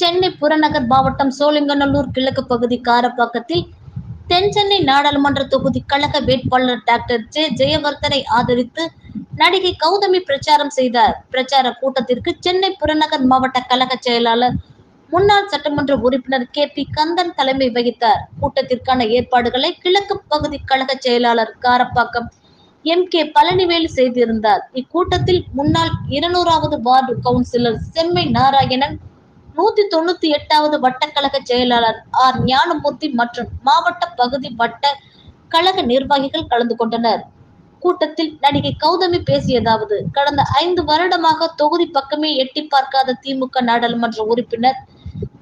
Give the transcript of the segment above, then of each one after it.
சென்னை புறநகர் மாவட்டம் சோழிங்கநல்லூர் கிழக்கு பகுதி காரப்பாக்கத்தில் தென் சென்னை நாடாளுமன்ற தொகுதி கழக வேட்பாளர் டாக்டர் ஜே ஜெயவர்தனை ஆதரித்து நடிகை கௌதமி பிரச்சாரம் செய்தார். பிரச்சார கூட்டத்திற்கு சென்னை புறநகர் மாவட்ட கழக செயலாளர் முன்னாள் சட்டமன்ற உறுப்பினர் கே பி கந்தன் தலைமை வகித்தார். கூட்டத்திற்கான ஏற்பாடுகளை கிழக்கு பகுதி கழக செயலாளர் காரப்பாக்கம் எம் கே பழனிவேலு செய்திருந்தார். இக்கூட்டத்தில் முன்னாள் இருநூறாவது வார்டு கவுன்சிலர் செம்மை நாராயணன் நூத்தி தொண்ணூத்தி எட்டாவது வட்டக்கழக செயலாளர் ஆர் ஞானமூர்த்தி மற்றும் மாவட்ட பகுதி வட்ட கழக நிர்வாகிகள் கலந்து கொண்டனர். கூட்டத்தில் நடிகை கௌதமி பேசியதாவது கடந்த ஐந்து வருடமாக தொகுதி பக்கமே எட்டி பார்க்காத திமுக நாடாளுமன்ற உறுப்பினர்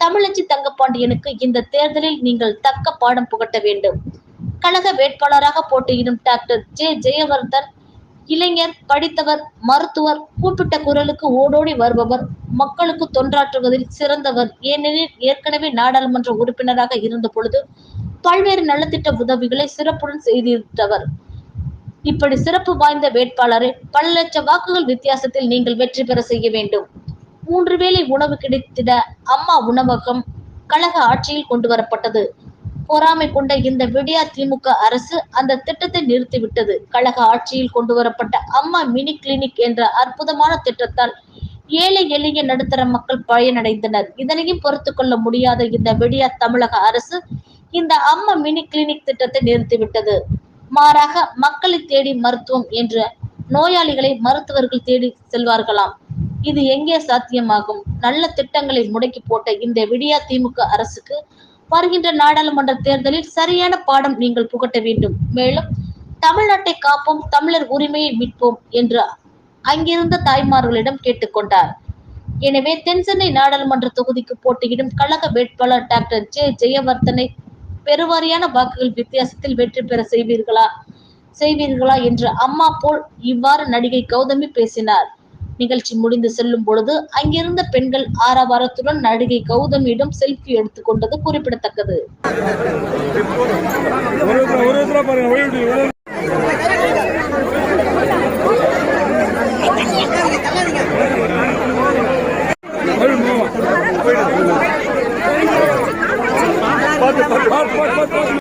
தமிழச்சி தங்கப்பாண்டியனுக்கு இந்த தேர்தலில் நீங்கள் தக்க பாடம் புகட்ட வேண்டும். கழக வேட்பாளராக போட்டியிடும் டாக்டர் ஜே ஜெயவர்தன் இளைஞர் படித்தவர் மருத்துவர் கூப்பிட்ட குரலுக்கு ஓடோடி வருபவர் மக்களுக்கு தொண்டாற்றுவதில் சிறந்தவர். ஏனெனில் ஏற்கனவே நாடாளுமன்ற உறுப்பினராக இருந்த பொழுது பல்வேறு நலத்திட்ட உதவிகளை சிறப்புடன் செய்திருந்தவர். இப்படி சிறப்பு வாய்ந்த வேட்பாளரை பல லட்ச வாக்குகள் வித்தியாசத்தில் நீங்கள் வெற்றி பெற செய்ய வேண்டும். மூன்று வேளை உணவு கிடைத்திட அம்மா உணவகம் கழக ஆட்சியில் கொண்டு வரப்பட்டது. பொறாமை கொண்ட இந்த விடியா திமுக அரசு அந்த திட்டத்தை நிறுத்திவிட்டது. கழக ஆட்சியில் கொண்டு வரப்பட்ட அம்மா மினி கிளினிக் என்ற அற்புதமான திட்டத்தால் ஏழை எளிய நடுத்தர மக்கள் பயனடைந்தனர். இதனையும் பொறுத்து கொள்ள முடியாத இந்த விடியா தமிழக அரசு இந்த அம்மா மினி கிளினிக் திட்டத்தை நிறுத்திவிட்டது. மாறாக மக்களை தேடி மருத்துவம் என்ற நோயாளிகளை மருத்துவர்கள் தேடி செல்வார்களாம். இது எங்கே சாத்தியமாகும்? நல்ல திட்டங்களை முடக்கி போட்ட இந்த விடியா திமுக அரசுக்கு வருகின்ற நாடாளுமன்ற தேர்தலில் சரியான பாடம் நீங்கள் புகட்ட வேண்டும். மேலும் தமிழ்நாட்டை காப்போம் தமிழர் உரிமையை மீட்போம் என்று அங்கிருந்த தாய்மார்களிடம் கேட்டுக்கொண்டார். எனவே தென்சென்னை நாடாளுமன்ற தொகுதிக்கு போட்டியிடும் கழக வேட்பாளர் டாக்டர் ஜே. ஜெயவர்தனை பெருவாரியான வாக்குகள் வித்தியாசத்தில் வெற்றி பெற செய்வீர்களா? செய்வீர்களா? என்று அம்மா போல் இவ்வாறு நடிகை கௌதமி பேசினார். நிகழ்ச்சி முடிந்து செல்லும் பொழுது அங்கிருந்த பெண்கள் ஆரவாரத்துடன் நடிகை கௌதமியிடம் செல்ஃபி எடுத்துக்கொண்டது குறிப்பிடத்தக்கது